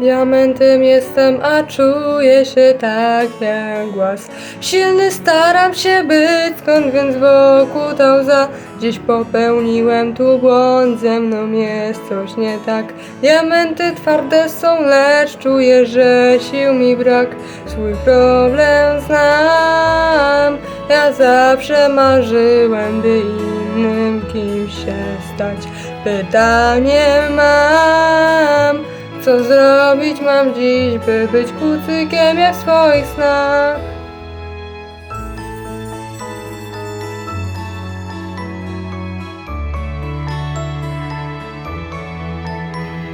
Diamentem jestem, a czuję się tak jak głaz. Silny staram się być, skąd więc wokół ta łza? Dziś popełniłem tu błąd, ze mną jest coś nie tak. Diamenty twarde są, lecz czuję, że sił mi brak. Swój problem znam. Ja zawsze marzyłem, by innym kimś się stać. Pytanie mam, co zrobić mam dziś, by być kucykiem jak w swoich snach.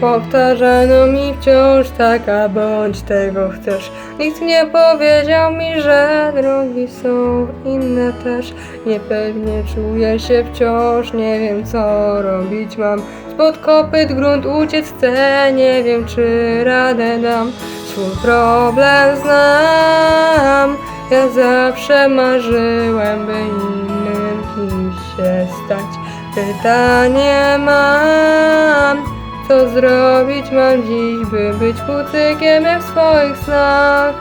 Powtarzano mi wciąż tak, a bądź tego chcesz. Nikt nie powiedział mi, że drogi są inne też. Niepewnie czuję się wciąż, nie wiem co robić mam. Spod kopyt grunt uciec chcę, nie wiem czy radę dam. Swój problem znam, ja zawsze marzyłem, by innym kimś się stać. Pytanie mam. Co zrobić mam dziś, by być kucykiem jak w swoich snach?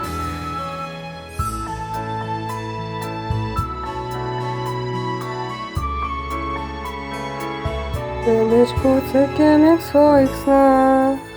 By być kucykiem jak w swoich snach.